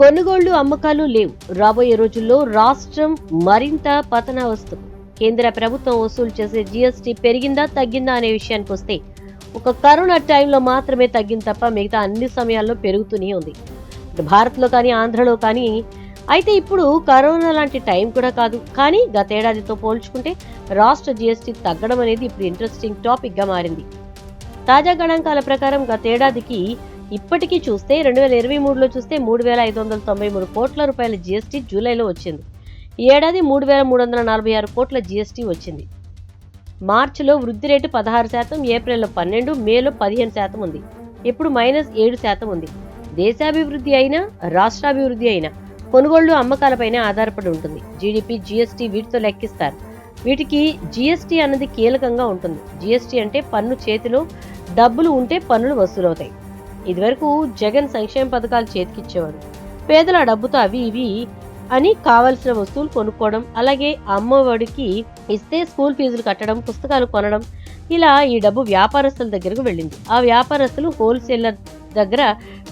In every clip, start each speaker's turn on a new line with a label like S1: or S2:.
S1: కొనుగోళ్ళు అమ్మకాలు లేవు. రాబోయే రోజుల్లో రాష్ట్రం మరింత పతనావస్థ కేంద్ర ప్రభుత్వం వసూలు చేసే జీఎస్టీ పెరిగిందా తగ్గిందా అనే విషయానికి వస్తే ఒక కరోనా టైంలో మాత్రమే తగ్గింది తప్ప మిగతా అన్ని సమయాల్లో పెరుగుతూనే ఉంది. భారత్లో కానీ ఆంధ్రలో కానీ అయితే ఇప్పుడు కరోనా లాంటి టైం కూడా కాదు. కానీ గతేడాదితో పోల్చుకుంటే రాష్ట్ర జీఎస్టీ తగ్గడం అనేది ఇప్పుడు ఇంట్రెస్టింగ్ టాపిక్గా మారింది. తాజా గణాంకాల ప్రకారం గతేడాదికి ఇప్పటికీ చూస్తే రెండు వేల ఇరవై మూడులో చూస్తే మూడు వేల ఐదు వందల తొంభై మూడు కోట్ల రూపాయల జీఎస్టీ జూలైలో వచ్చింది. ఈ ఏడాది మూడు వేల మూడు వందల నలభై ఆరు కోట్ల జీఎస్టీ వచ్చింది. మార్చిలో వృద్ధి రేటు పదహారు శాతం ఏప్రిల్లో పన్నెండు మేలో పదిహేను శాతం ఉంది. ఇప్పుడు మైనస్ ఏడు శాతం ఉంది. దేశాభివృద్ధి అయినా రాష్ట్రాభివృద్ధి అయినా కొనుగోళ్ళు అమ్మకాలపైనే ఆధారపడి ఉంటుంది. జీడిపి జీఎస్టీ వీటితో లెక్కిస్తారు. వీటికి జీఎస్టీ అన్నది కీలకంగా ఉంటుంది. జీఎస్టీ అంటే పన్ను చేతిలో డబ్బులు ఉంటే పన్నులు వసూలవుతాయి. ఇదివరకు జగన్ సంక్షేమ పథకాలు చేతికిచ్చేవాడు. పేదల డబ్బుతో అవి ఇవి అని కావలసిన వస్తువులు కొనుక్కోవడం అలాగే అమ్మఒడికి ఇస్తే స్కూల్ ఫీజులు కట్టడం పుస్తకాలు కొనడం ఇలా ఈ డబ్బు వ్యాపారస్తుల దగ్గరకు వెళ్ళింది. ఆ వ్యాపారస్తులు హోల్సేలర్ దగ్గర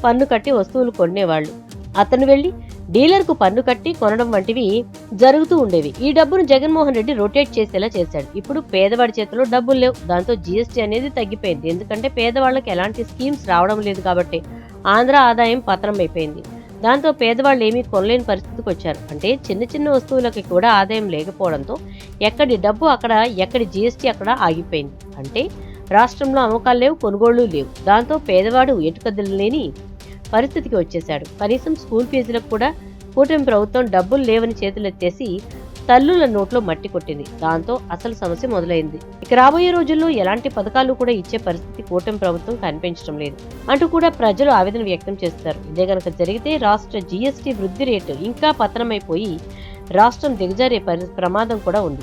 S1: పన్ను కట్టి వస్తువులు కొనేవాళ్ళు. అతను వెళ్ళి డీలర్కు పన్ను కట్టి కొనడం వంటివి జరుగుతూ ఉండేవి. ఈ డబ్బును జగన్మోహన్ రెడ్డి రొటేట్ చేసేలా చేశాడు. ఇప్పుడు పేదవాడి చేతిలో డబ్బులు లేవు. దాంతో జీఎస్టీ అనేది తగ్గిపోయింది. ఎందుకంటే పేదవాళ్ళకి ఎలాంటి స్కీమ్స్ రావడం లేదు కాబట్టి ఆంధ్ర ఆదాయం పతనం అయిపోయింది. దాంతో పేదవాళ్ళు ఏమీ కొనలేని పరిస్థితికి వచ్చారు. అంటే చిన్న చిన్న వస్తువులకి కూడా ఆదాయం లేకపోవడంతో ఎక్కడి డబ్బు అక్కడ ఎక్కడి జీఎస్టీ అక్కడ ఆగిపోయింది. అంటే రాష్ట్రంలో అమ్మకాలు లేవు కొనుగోళ్ళు లేవు. దాంతో పేదవాడు ఎటుకదలు లేని పరిస్థితికి వచ్చేశాడు. కనీసం స్కూల్ ఫీజులకు కూడా కూటమి ప్రభుత్వం డబ్బులు లేవని చేతులెత్తేసి తల్లుల నోట్లో మట్టి కొట్టింది. దాంతో అసలు సమస్య మొదలైంది. ఇక రాబోయే రోజుల్లో ఎలాంటి పథకాలు కూడా ఇచ్చే పరిస్థితి కూటమి ప్రభుత్వం కనిపించడం లేదు అంటూ కూడా ప్రజలు ఆవేదన వ్యక్తం చేస్తారు. ఇదే గనక జరిగితే రాష్ట్ర జీఎస్టీ వృద్ధి రేటు ఇంకా పతనమైపోయి రాష్ట్రం దిగజారే పరి- ప్రమాదం కూడా ఉంది.